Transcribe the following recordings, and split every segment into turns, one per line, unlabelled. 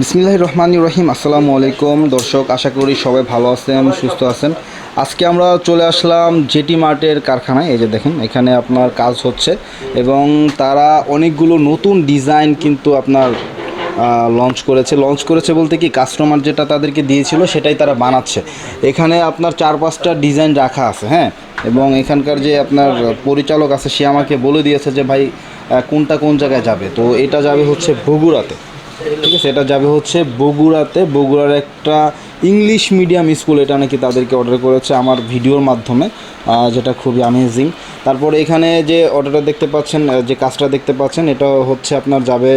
বিসমিল্লাহ রহমান রহিম। আসসালামু আলাইকুম। দর্শক, আশা করি সবাই ভালো আছেন, সুস্থ আছেন। আজকে আমরা চলে আসলাম জেটি মার্টের কারখানায়। এই যে দেখেন, এখানে আপনার কাজ হচ্ছে এবং তারা অনেকগুলো নতুন ডিজাইন কিন্তু আপনার লঞ্চ করেছে। লঞ্চ করেছে বলতে কি কাস্টমার যেটা তাদেরকে দিয়েছিল সেটাই তারা বানাচ্ছে। এখানে আপনার চার পাঁচটা ডিজাইন রাখা আছে হ্যাঁ? এবং এখানকার যে আপনার পরিচালক আছে, সে আমাকে বলে দিয়েছে যে, ভাই কোনটা কোন জায়গায় যাবে? তো এটা যাবে হচ্ছে বগুড়াতে। ঠিক আছে, এটা যাবে হচ্ছে বগুড়াতে। বগুড়ার একটা ইংলিশ মিডিয়াম স্কুল এটা নাকি তাদেরকে অর্ডার করেছে আমার ভিডিওর মাধ্যমে যেটা খুবই অ্যামেজিং তারপরে এখানে যে অর্ডারটা দেখতে পাচ্ছেন যে কাজটা দেখতে পাচ্ছেন, এটা হচ্ছে আপনার যাবে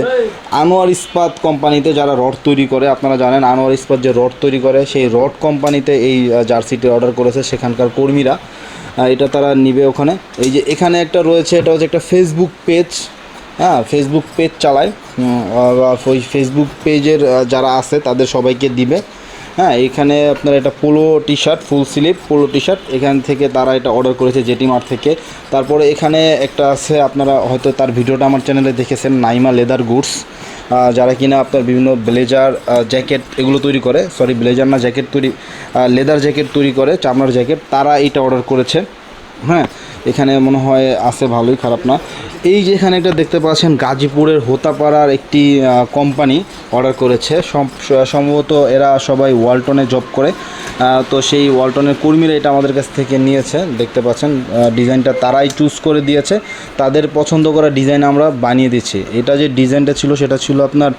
আনোয়ার ইস্পাত কোম্পানিতে যারা রড তৈরি করে, আপনারা জানেন আনোয়ার ইস্পাত যে রড তৈরি করে, সেই রড কোম্পানিতে এই জার্সিটি অর্ডার করেছে সেখানকার কর্মীরা। এটা তারা নিবে ওখানে। এই যে এখানে একটা রয়েছে, এটা হচ্ছে একটা ফেসবুক পেজ হ্যাঁ ফেসবুক পেজ চালায়। ওই ফেসবুক পেজের যারা আছে, তাদের সবাইকে দিবে। হ্যাঁ এখানে আপনার এটা polo T shirt full sleeve polo T shirt এখান থেকে তারা এটা অর্ডার করেছে জেটি মার্ট থেকে। তারপরে এখানে একটা আছে, আপনারা হয়তো তার ভিডিওটা আমার চ্যানেলে দেখেছেন, নাইমা লেদার গুডস। যারা কিনা আপনার বিভিন্ন ব্লেজার জ্যাকেট এগুলো তৈরি করে সরি ব্লেজার না, জ্যাকেট তৈরি লেদার জ্যাকেট তৈরি করে, চামড়ার জ্যাকেট, তারা এটা অর্ডার করেছে। হ্যাঁ এখানে মনে হয় আছে ভালোই, খারাপ না। এই যে এখানে একটা দেখতে পাচ্ছেন, গাজীপুরের হোতাপাড়ার একটি কোম্পানি অর্ডার করেছে। সম্ভবত এরা সবাই ওয়ালটনে জব করে। তো সেই ওয়ালটনের কর্মীরা এটা আমাদের কাছ থেকে নিয়েছে। দেখতে পাচ্ছেন ডিজাইনটা তারাই চুজ করে দিয়েছে। তাদের পছন্দ করা ডিজাইন আমরা বানিয়ে দিচ্ছি এটা যে ডিজাইনটা ছিল, সেটা ছিল আপনার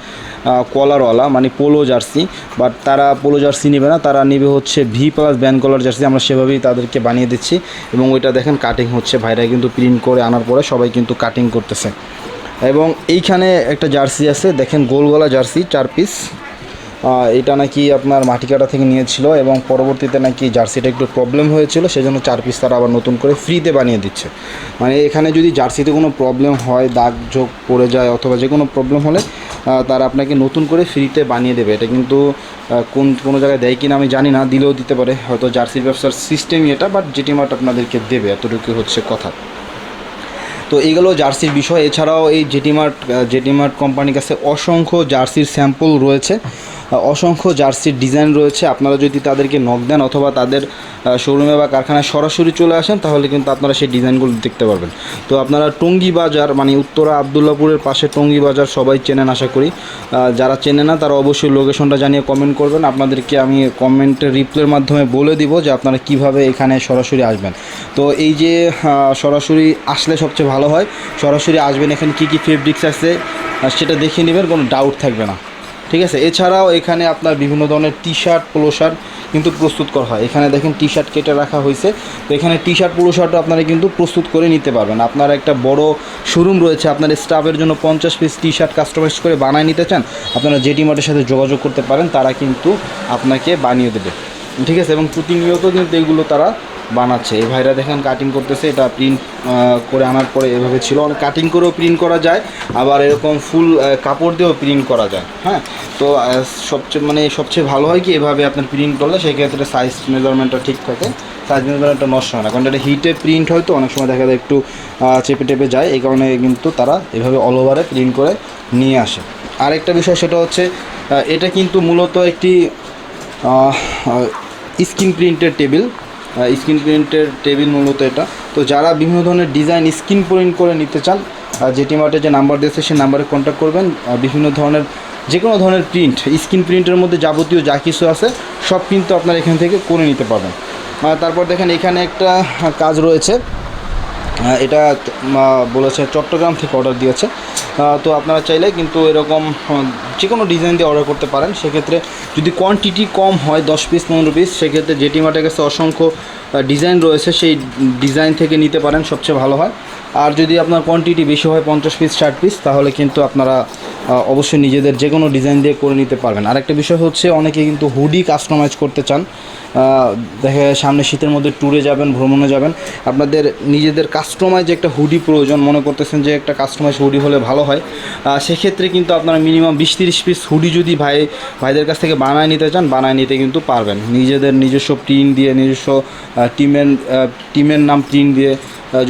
কলারওয়ালা মানে পোলো জার্সি। বাট তারা পোলো জার্সি নেবে না, তারা নেবে হচ্ছে V plus ban collar jersey. আমরা সেভাবেই তাদেরকে বানিয়ে দিচ্ছি। এবং ওইটা দেখেন কাটিং হচ্ছে ভাইরা কিন্তু প্রিন্ট করে আনার পরে সবাই কিন্তু কাটিং করতেছে। এবং এইখানে একটা জার্সি আছে, দেখেন গোল গলা জার্সি চার পিস এটা নাকি আপনার মাটিকাটা থেকে নিয়েছিল এবং পরবর্তীতে নাকি জার্সিটা একটু প্রবলেম হয়েছিল, সেজন্য চার পিস তারা আবার নতুন করে ফ্রিতে বানিয়ে দিচ্ছে। মানে এখানে যদি জার্সিতে কোনো প্রবলেম হয়, দাগ ঝোঁক পড়ে যায় অথবা যে কোনো প্রবলেম হলে তারা আপনাকে নতুন করে ফ্রিতে বানিয়ে দেবে। এটা কিন্তু কোন, কোনো জায়গায় দেয় কিনা আমি জানি না, দিলেও দিতে পারে। হয়তো জার্সির ব্যবসার সিস্টেমই এটা বাট যেটি মার্ট আপনাদেরকে দেবে এতটুকু হচ্ছে কথা। তো এইগুলো জার্সির বিষয়। এছাড়াও এই জেটিমার্ট জেটিমার্ট কোম্পানির কাছে অসংখ্য জার্সির স্যাম্পল রয়েছে। অসংখ্য জার্সির ডিজাইন রয়েছে। আপনারা যদি তাদেরকে নক দেন অথবা তাদের শোরুমে বা কারখানায় সরাসরি চলে আসেন, তাহলে কিন্তু আপনারা সেই ডিজাইনগুলো দেখতে পারবেন। তো আপনারা টঙ্গী বাজার মানে উত্তরা আবদুল্লাপুরের পাশে টঙ্গী বাজার সবাই চেনেন আশা করি। যারা চেনে না, তারা অবশ্যই লোকেশনটা জানিয়ে কমেন্ট করবেন। আপনাদেরকে আমি কমেন্টের রিপ্লের মাধ্যমে বলে দিব যে আপনারা কীভাবে এখানে সরাসরি আসবেন। তো এই যে সরাসরি আসলে সবচেয়ে ভালো হয়। সরাসরি আসবেন এখানে কী কী ফেব্রিক্স আছে সেটা দেখে নেবেন, কোনো ডাউট থাকবে না। ঠিক আছে? এছাড়াও এখানে আপনার বিভিন্ন ধরনের টি শার্ট পোলো শার্ট কিন্তু প্রস্তুত করা হয়। এখানে দেখেন টি শার্ট কেটে রাখা হয়েছে। তো এখানে টি শার্ট পোলো আপনারা কিন্তু প্রস্তুত করে নিতে পারবেন। আপনার একটা বড় শোরুম রয়েছে আপনার স্টাফের জন্য পঞ্চাশ পিস টি শার্ট কাস্টমাইজ করে বানিয়ে নিতে চান, আপনারা জেটি মার্টের সাথে যোগাযোগ করতে পারেন, তারা কিন্তু আপনাকে বানিয়ে দেবে। ঠিক আছে? এবং প্রতিনিয়ত কিন্তু এগুলো তারা বানাচ্ছে। এই ভাইরা দেখেন কাটিং করতেছে, এটা প্রিন্ট করে আনার পরে এভাবে ছিল। অনেক কাটিং করেও প্রিন্ট করা যায়, আবার এরকম ফুল কাপড় দিয়েও প্রিন্ট করা যায় হ্যাঁ? তো সবচেয়ে মানে সবচেয়ে ভালো হয় কি, এভাবে আপনার প্রিন্ট করলে সেক্ষেত্রে সাইজ মেজারমেন্টটা ঠিক থাকে। সাইজ মেজারমেন্টটা নষ্ট হয় না, কারণ এটা হিটে প্রিন্ট হয় তো, অনেক সময় দেখা যায় একটু চেপে টেপে যায়। এই কারণে কিন্তু তারা এভাবে অল ওভারে প্রিন্ট করে নিয়ে আসে। আরেকটা বিষয় সেটা হচ্ছে এটা কিন্তু মূলত একটি স্ক্রিন প্রিন্টের টেবিল স্ক্রিন প্রিন্টের টেবিল মূলত এটা। তো যারা বিভিন্ন ধরনের ডিজাইন স্ক্রিন প্রিন্ট করে নিতে চান জেটি মার্টের যে নাম্বার দিয়েছে সেই নাম্বারে কন্ট্যাক্ট করবেন। বিভিন্ন ধরনের যে কোনো ধরনের প্রিন্ট স্ক্রিন প্রিন্টের মধ্যে যাবতীয় যা কিছু আছে, সব কিন্তু আপনারা এখান থেকে করে নিতে পারবেন। তারপর দেখেন এখানে একটা কাজ রয়েছে। এটা বলেছে চট্টগ্রাম থেকে অর্ডার দিয়েছে। তো আপনারা চাইলে কিন্তু এরকম যে কোনো ডিজাইন দিয়ে অর্ডার করতে পারেন। সেক্ষেত্রে যদি কোয়ান্টিটি কম হয়, দশ পিস পনেরো পিস সেক্ষেত্রে জেটি মার্টের কাছে অসংখ্য ডিজাইন রয়েছে। সেই ডিজাইন থেকে নিতে পারেন, সবচেয়ে ভালো হয়। আর যদি আপনার কোয়ান্টিটি বেশি হয়, পঞ্চাশ পিস ষাট পিস তাহলে কিন্তু আপনারা অবশ্যই নিজেদের যে কোনো ডিজাইন দিয়ে করে নিতে পারবেন। আরেকটা বিষয় হচ্ছে, অনেকে কিন্তু হুডি কাস্টমাইজ করতে চান। দেখা যায় সামনে শীতের মধ্যে ট্যুরে যাবেন, ভ্রমণে যাবেন। আপনাদের নিজেদের কাস্টমাইজ একটা হুডি প্রয়োজন, মনে করতেছেন যে একটা কাস্টমাইজ হুডি হলে ভালো হয়। সেক্ষেত্রে কিন্তু আপনারা মিনিমাম বিশ তিরিশ পিস হুডি যদি ভাই, ভাইদের কাছ থেকে বানায় নিতে চান, বানায় নিতে কিন্তু পারবেন। নিজেদের নিজস্ব প্রিন্ট দিয়ে, নিজস্ব টিমের টিমের নাম প্রিন্ট দিয়ে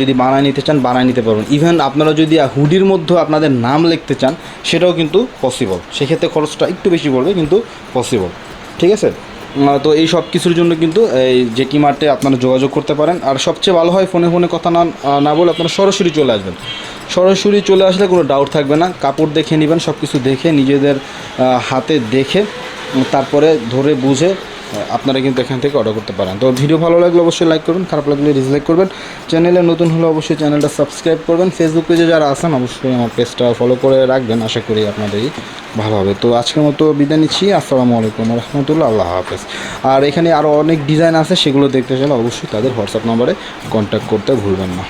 যদি বানায় নিতে চান, বানায় নিতে পারবেন। ইভেন আপনারা যদি হুডির মধ্যে আপনাদের নাম লিখতে চান, সেটাও কিন্তু পসিবল সেক্ষেত্রে খরচটা একটু বেশি পড়বে, কিন্তু পসিবল ঠিক আছে? তো এই সব কিছুর জন্য কিন্তু এই জেটি মার্টে আপনারা যোগাযোগ করতে পারেন। আর সবচেয়ে ভালো হয় ফোনে ফোনে কথা না না বলে আপনারা সরাসরি চলে আসবেন। সরাসরি চলে আসলে কোনো ডাউট থাকবে না। কাপড় দেখে নেবেন সব কিছু দেখে নিজেদের হাতে দেখে তারপরে ধরে বুঝে আপনারা কিন্তু এখান থেকে অর্ডার করতে পারেন। তো ভিডিও ভালো লাগলে অবশ্যই লাইক করবেন, খারাপ লাগলে ডিসলাইক করবেন। চ্যানেলে নতুন হলে অবশ্যই চ্যানেলটা সাবস্ক্রাইব করবেন। ফেসবুক পেজে যারা আছেন, অবশ্যই আমার পেজটা ফলো করে রাখবেন। আশা করি আপনাদেরই ভালো হবে। তো আজকের মতো বিদায় নিচ্ছি। আসসালামু আলাইকুম রহমতুল্লাহ আল্লাহ হাফেজ। আর এখানে আরও অনেক ডিজাইন আছে, সেগুলো দেখতে চাইলে অবশ্যই তাদের হোয়াটসঅ্যাপ নম্বরে কন্ট্যাক্ট করতে ভুলবেন না।